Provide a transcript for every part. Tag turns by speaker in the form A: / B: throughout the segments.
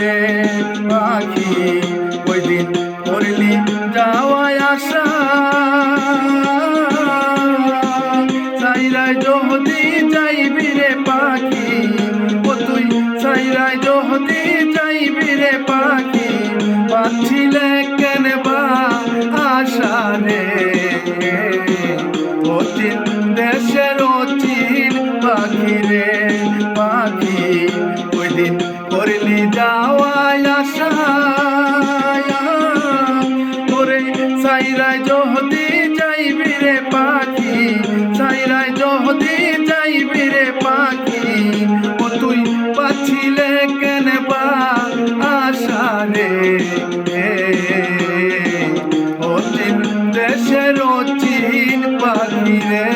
A: রে পাখি ওই দিন করলি যাওয়ায় আসা সাইরাই যদি যাইবি রে পাখি, ও তুই সাইরাই যদি যাইবি রে পাখি পাচ্ছিলে কেন বা আশা রে? ও যাওয়াই আশা তোরে সাইরাই যদি যাইবি রে পাখি সাইরাই যদি যাইবি রে পাখি, ও তুই পাচ্ছিলে কেন আশা রে? ও চিন দেশের চিন পাখি রে।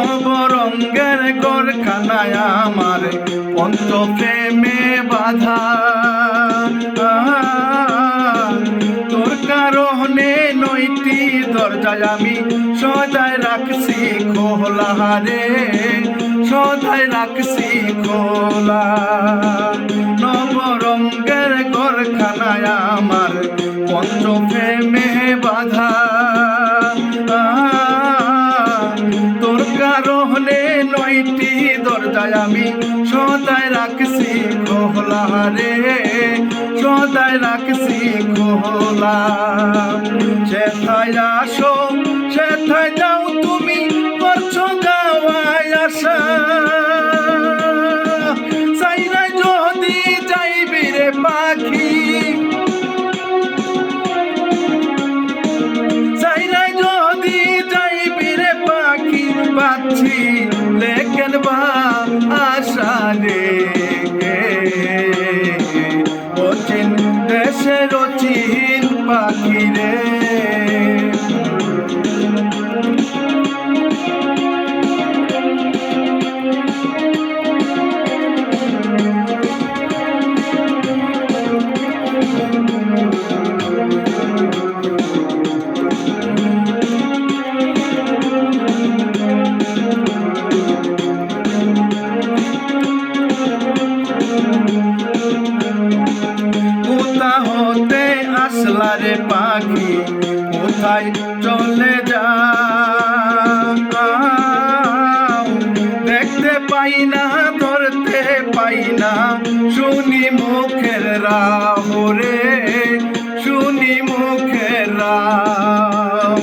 A: নবরঙ্গের গরখানায় আমার পঞ্চ প্রেমে বাধা। তোর কারণে নইটি দরজায় আমি সদায় রাখছি খোলা রে সদায় রাখছি খোলা। কারণে নয়টি দরজায় আমি সদায় রাখছি খোলা রে সদায় রাখছি খোলা। সেথায় আসো, সেথায় যাও তুমি, করছ যাওয়ায় আসা সাইরাই যদি যাইবি রে পাখি 你 চলে যা দেখতে পাই না, ধরতে পাই না। শুনি মুখের রাহ রে শুনি মুখের রাম।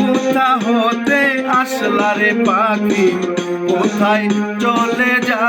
A: কোথা হতে আসলা রে পাখি, কোথায় চলে যা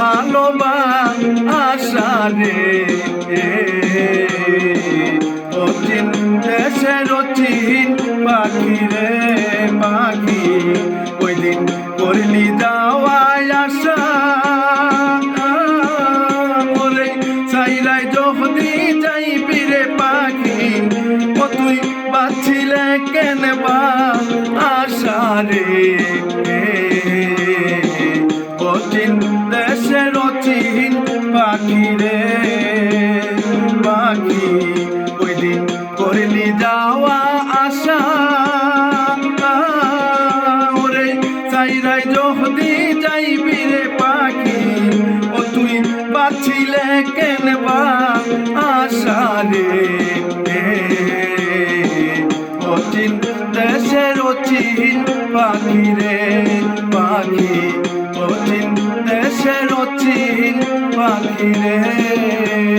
A: ভালোবা আশা রে অচিন দেশের অচিন পাখি রে পাখি ওই দিন করলি যাওয়ায় আশা। চাইলাই যদি যাইবি রে পাখি, ও তুই বাঁচিলে কেন বা আশা রে? অচিন করলি যাওয়া আশা। ওরে চাইরাই যদি যাইবি রে পাখি, ও তুই বাঁচিলে কেন বা আশা রে? অচিন দেশের অচিন পাখি রে পাখি, অচিন দেশের অচিন পাখি রে।